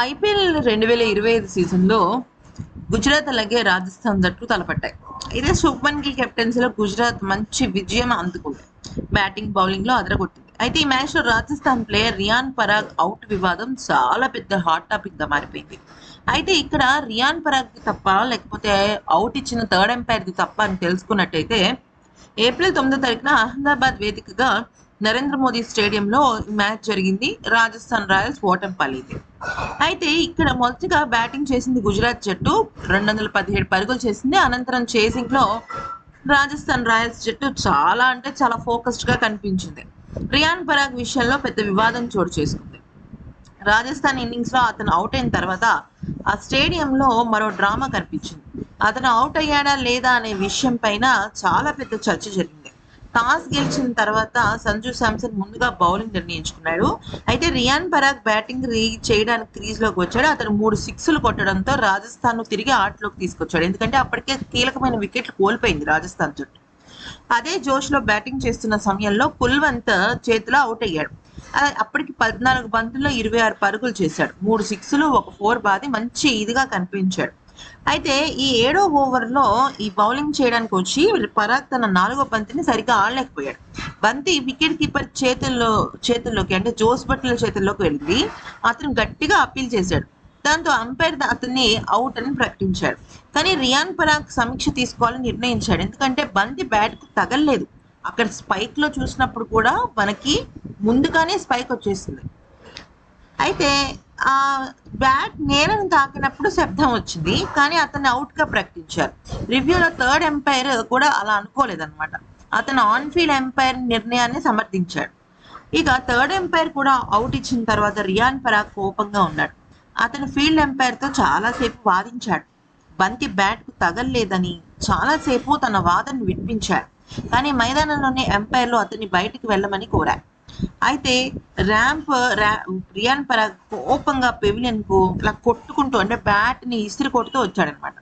IPL రెండు వేల ఇరవై ఐదు సీజన్లో గుజరాత్ అలాగే రాజస్థాన్ జట్లు తలపట్టాయి. ఇదే శుభ్మన్ గిల్ కెప్టెన్సీలో గుజరాత్ మంచి విజయం అందుకుంది. బ్యాటింగ్ బౌలింగ్లో అదరగొట్టింది. అయితే ఈ మ్యాచ్లో రాజస్థాన్ ప్లేయర్ రియాన్ పరాగ్ అవుట్ వివాదం చాలా పెద్ద హాట్ టాపిక్గా మారిపోయింది. అయితే ఇక్కడ రియాన్ పరాగ్ తప్ప లేకపోతే అవుట్ ఇచ్చిన థర్డ్ ఎంపైర్ది తప్ప అని తెలుసుకున్నట్టయితే ఏప్రిల్ తొమ్మిదో తారీఖున అహ్మదాబాద్ వేదికగా నరేంద్ర మోదీ స్టేడియంలో మ్యాచ్ జరిగింది. రాజస్థాన్ రాయల్స్ ఓటమి అయితే ఇక్కడ మొదటిగా బ్యాటింగ్ చేసింది గుజరాత్ జట్టు. రెండు వందల పదిహేడు పరుగులు చేసింది. అనంతరం చేసింగ్లో రాజస్థాన్ రాయల్స్ జట్టు చాలా అంటే చాలా ఫోకస్డ్గా కనిపించింది. రియాన్ పరాగ్ విషయంలో పెద్ద వివాదం చోటు చేసుకుంది. రాజస్థాన్ ఇన్నింగ్స్లో అతను అవుట్ అయిన తర్వాత ఆ స్టేడియంలో మరో డ్రామా కనిపించింది. అతను అవుట్ అయ్యాడా లేదా అనే విషయం పైన చాలా పెద్ద చర్చ జరిగింది. టాస్ గెలిచిన తర్వాత సంజు శాంసన్ ముందుగా బౌలింగ్ నిర్ణయించుకున్నాడు. అయితే రియాన్ పరాగ్ బ్యాటింగ్ రీ చేయడానికి క్రీజ్లోకి వచ్చాడు. అతను మూడు సిక్స్లు కొట్టడంతో రాజస్థాన్ను తిరిగి ఆటలోకి తీసుకొచ్చాడు. ఎందుకంటే అప్పటికే కీలకమైన వికెట్లు కోల్పోయింది రాజస్థాన్ జట్టు. అదే జోష్లో బ్యాటింగ్ చేస్తున్న సమయంలో కుల్వంత్ చేతిలో అవుట్ అయ్యాడు. అప్పటికి పద్నాలుగు బంతుల్లో ఇరవై ఆరు పరుగులు చేశాడు. మూడు సిక్స్లు ఒక ఫోర్ బాది మంచి ఇదిగా కనిపించాడు. అయితే ఈ ఏడో ఓవర్లో ఈ బౌలింగ్ చేయడానికి వచ్చి పరాగ్ తన నాలుగో బంతిని సరిగ్గా ఆడలేకపోయాడు. బంతి వికెట్ కీపర్ చేతుల్లో చేతుల్లోకి అంటే జోస్ బట్ల చేతుల్లోకి వెళ్ళి అతను గట్టిగా అప్పీల్ చేశాడు. దాంతో అంపైర్ అతన్ని అవుట్ అని ప్రకటించాడు. కానీ రియాన్ పరాగ్ సమీక్ష తీసుకోవాలని నిర్ణయించాడు. ఎందుకంటే బంతి బ్యాట్కు తగలలేదు. అక్కడ స్పైక్లో చూసినప్పుడు కూడా మనకి ముందుగానే స్పైక్ వచ్చేసింది. అయితే ఆ బ్యాట్ నేలను తాకినప్పుడు శబ్దం వచ్చింది కానీ అతన్ని అవుట్గా ప్రకటించారు. రివ్యూలో థర్డ్ ఎంపైర్ కూడా అలా అనుకోలేదన్నమాట. అతను ఆన్ ఫీల్డ్ ఎంపైర్ నిర్ణయాన్ని సమర్థించాడు. ఇక థర్డ్ ఎంపైర్ కూడా అవుట్ ఇచ్చిన తర్వాత రియాన్ పరాగ్ కోపంగా ఉన్నాడు. అతను ఫీల్డ్ ఎంపైర్తో చాలాసేపు వాదించాడు. బంతి బ్యాట్కు తగలలేదని చాలాసేపు తన వాదనను వినిపించాడు. కానీ మైదానంలోని ఎంపైర్లు అతన్ని బయటికి వెళ్ళమని కోరారు అయితే ర్యాంప్ రియాన్ పరాగ్ కోపంగా పెవిలియన్కు ఇలా కొట్టుకుంటూ అంటే బ్యాట్ని ఇస్త్రీ కొడుతూ వచ్చాడనమాట.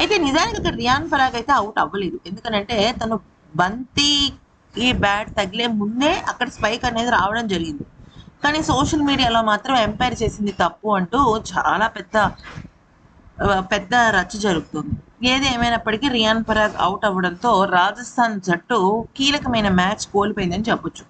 అయితే నిజానికి అక్కడ రియాన్ పరాగ్ అయితే అవుట్ అవ్వలేదు. ఎందుకంటే తను బంతి ఈ బ్యాట్ తగిలే ముందే అక్కడ స్పైక్ అనేది రావడం జరిగింది. కానీ సోషల్ మీడియాలో మాత్రం ఎంపైర్ చేసింది తప్పు అంటూ చాలా పెద్ద పెద్ద రచ్చ జరుగుతుంది. ఏది ఏమైనప్పటికీ రియాన్ పరాగ్ అవుట్ అవ్వడంతో రాజస్థాన్ జట్టు కీలకమైన మ్యాచ్ కోల్పోయిందని చెప్పొచ్చు.